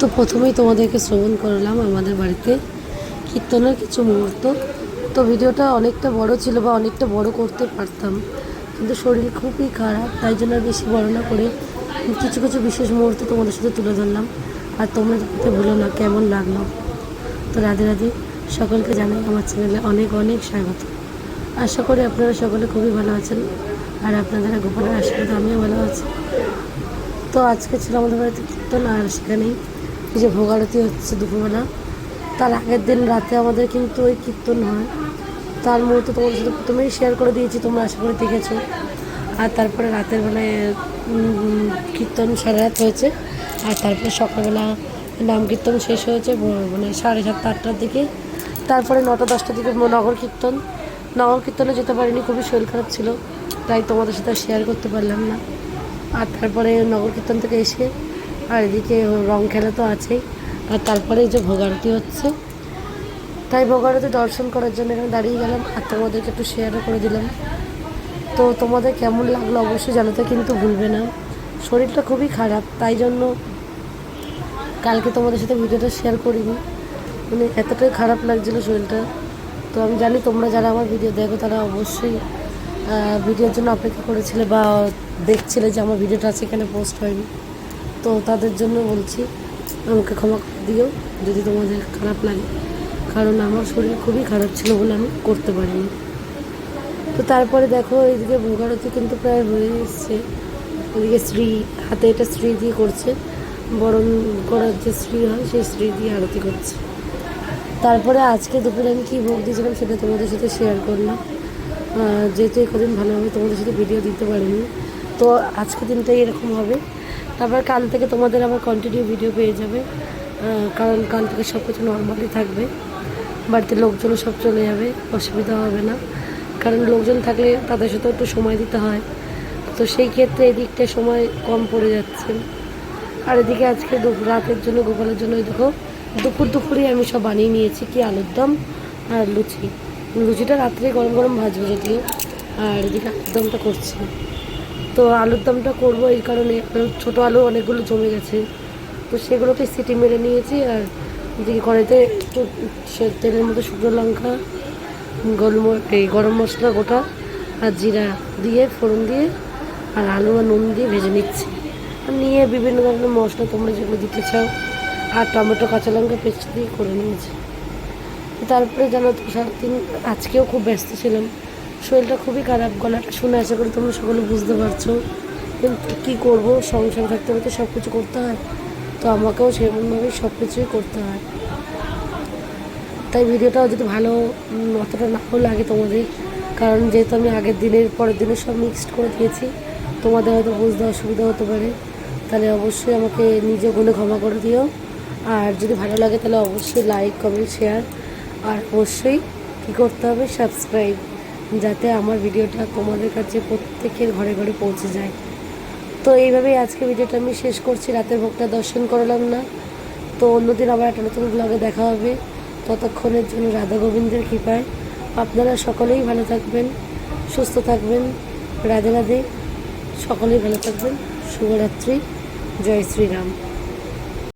তো প্রথমেই তোমাদেরকে শ্রবণ করলাম আমাদের বাড়িতে কীর্তনের কিছু মুহূর্ত। তো ভিডিওটা অনেকটা বড় ছিল বা অনেকটা বড় করতে পারতাম, কিন্তু শরীর খুবই খারাপ, তাই জন্য বেশি বড় না করে কিছু কিছু বিশেষ মুহূর্ত তোমাদের সাথে তুলে ধরলাম। আর তোমরা দেখতে ভুলো না, কেমন লাগল? তো রাধে রাধে সকলকে জানাই আমার চ্যানেলে অনেক অনেক স্বাগত। আশা করি আপনারা সকলে খুবই ভালো আছেন আর আপনাদের গোপালের আশীর্বাদ আমিও ভালো আছি। তো আজকে ছিল আমাদের বাড়িতে কীর্তন আর সেখানেই যে ভোগ আরতি হচ্ছে দুপুরবেলা, তার আগের দিন রাতে আমাদের কিন্তু ওই কীর্তন হয়। তার মুহূর্তে তোমার সাথে প্রথমেই শেয়ার করে দিয়েছি, তোমরা আশা করে দেখেছ। আর তারপরে রাতের বেলায় কীর্তন সারা রাত হয়েছে। আর তারপরে সকালবেলা নাম কীর্তন শেষ হয়েছে মানে সাড়ে সাতটা, আটটার দিকে। তারপরে নটা, দশটার দিকে নগর কীর্তন। নগর কীর্তনে যেতে পারিনি, খুবই শরীর খারাপ ছিল, তাই তোমাদের সাথে শেয়ার করতে পারলাম না। আর তারপরে নগর কীর্তন থেকে এসে আর এদিকে রং খেলা তো আছেই। আর তারপরে যে ভোগারতি হচ্ছে। তাই ভোগারতি দর্শন করার জন্য এখানে দাঁড়িয়ে গেলাম আর তোমাদেরকে একটু শেয়ারও করে দিলাম। তো তোমাদের কেমন লাগল অবশ্যই জানাতে কিন্তু ভুলবে না। শরীরটা খুবই খারাপ, তাই জন্য কালকে তোমাদের সাথে ভিডিওটা শেয়ার করিনি। মানে এতটাই খারাপ লাগছিল শরীরটা। তো আমি জানি তোমরা যারা আমার ভিডিও দেখো, তারা অবশ্যই ভিডিওর জন্য অপেক্ষা করেছিলে বা দেখছিলে যে আমার ভিডিওটা আছে এখানে পোস্ট হয়নি। তো তাদের জন্য বলছি, আমাকে ক্ষমা দিও যদি তোমাদের খারাপ লাগে। কারণ আমার শরীর খুবই খারাপ ছিল বলে আমি করতে পারিনি। তো তারপরে দেখো এইদিকে ভোগারতি কিন্তু প্রায় হয়ে এসছে। ওদিকে শ্রী হাতে এটা শ্রী দিয়ে করছে। বরণ করার যে শ্রী হয়, সেই শ্রী দিয়ে আরতি করছে। তারপরে আজকে দুপুরে আমি কী ভোগ দিয়েছিলাম সেটা তোমাদের সাথে শেয়ার করলাম। যেহেতু একদিন ভালোভাবে তোমাদের সাথে ভিডিও দিতে পারিনি, তো আজকে দিনটাই এরকম হবে। তারপর কাল থেকে তোমাদের আবার কন্টিনিউ ভিডিও পেয়ে যাবে। কারণ কাল থেকে সব কিছু নর্মালি থাকবে। বাড়িতে লোকজনও সব চলে যাবে, অসুবিধা হবে না। কারণ লোকজন থাকলে তাদের সাথে একটু সময় দিতে হয়। তো সেই ক্ষেত্রে এদিকটা সময় কম পড়ে যাচ্ছে। আর এদিকে আজকে রাতের জন্য, গোপালের জন্য দেখো, দুপুর দুপুরে আমি সব বানিয়ে নিয়েছি, কি আলুর দম আর লুচি। লুচিটা রাত্রে গরম গরম ভাজবো যদিও। আর এদিকে আলুর দমটা করছি। তো আলুর দমটা করব এই কারণে ছোটো আলু অনেকগুলো জমে গেছে। তো সেগুলোকে সিটি মেরে নিয়েছি, আর এদিকে কড়াইতে একটু তেলের মধ্যে শুকনো লঙ্কা গরম এই গরম মশলা গোটা, আর জিরা দিয়ে, ফোড়ন দিয়ে, আর আলু আর নুন দিয়ে ভেজে নিচ্ছি। আর নিয়ে বিভিন্ন ধরনের মশলা তোমরা যেগুলো দিতে চাও, আর টমেটো, কাঁচা লঙ্কা পেস্ট দিয়ে করে নিয়েছি। তারপরে জানো তো, সারাদিন আজকেও খুব ব্যস্ত ছিলাম। শরীরটা খুবই খারাপ, গলাটা শুনে আশা করি তোমরা সকলে বুঝতে পারছ। কিন্তু কী করব? সংসার থাকতে হলে তো সব কিছু করতে হয়। তো আমাকেও সেরকমভাবেই সব কিছুই করতে হয়। তাই ভিডিওটাও যদি ভালো অতটা নাও লাগে তোমাদের, কারণ যেহেতু আমি আগের দিনের, পরের দিনের সব মিক্সড করে দিয়েছি, তোমাদের হয়তো বুঝতে অসুবিধা হতে পারে। তাহলে অবশ্যই আমাকে নিজে গুণে ক্ষমা করে দিও। আর যদি ভালো লাগে তাহলে অবশ্যই লাইক কমেন্ট শেয়ার আর অবশ্যই কী করতে হবে? সাবস্ক্রাইব যাতে আমার ভিডিওটা তোমাদের কাছে প্রত্যেকের ঘরে ঘরে পৌঁছে যায়। তো এইভাবেই আজকে ভিডিওটা আমি শেষ করছি। রাতের ভোগটা দর্শন করলাম না। তো অন্যদিন আবার একটা নতুন ব্লগে দেখা হবে। ততক্ষণের জন্য রাধা গোবিন্দের কৃপায় আপনারা সকলেই ভালো থাকবেন, সুস্থ থাকবেন। রাধে রাধে, সকলেই ভালো থাকবেন। শুভরাত্রি। জয় শ্রীরাম।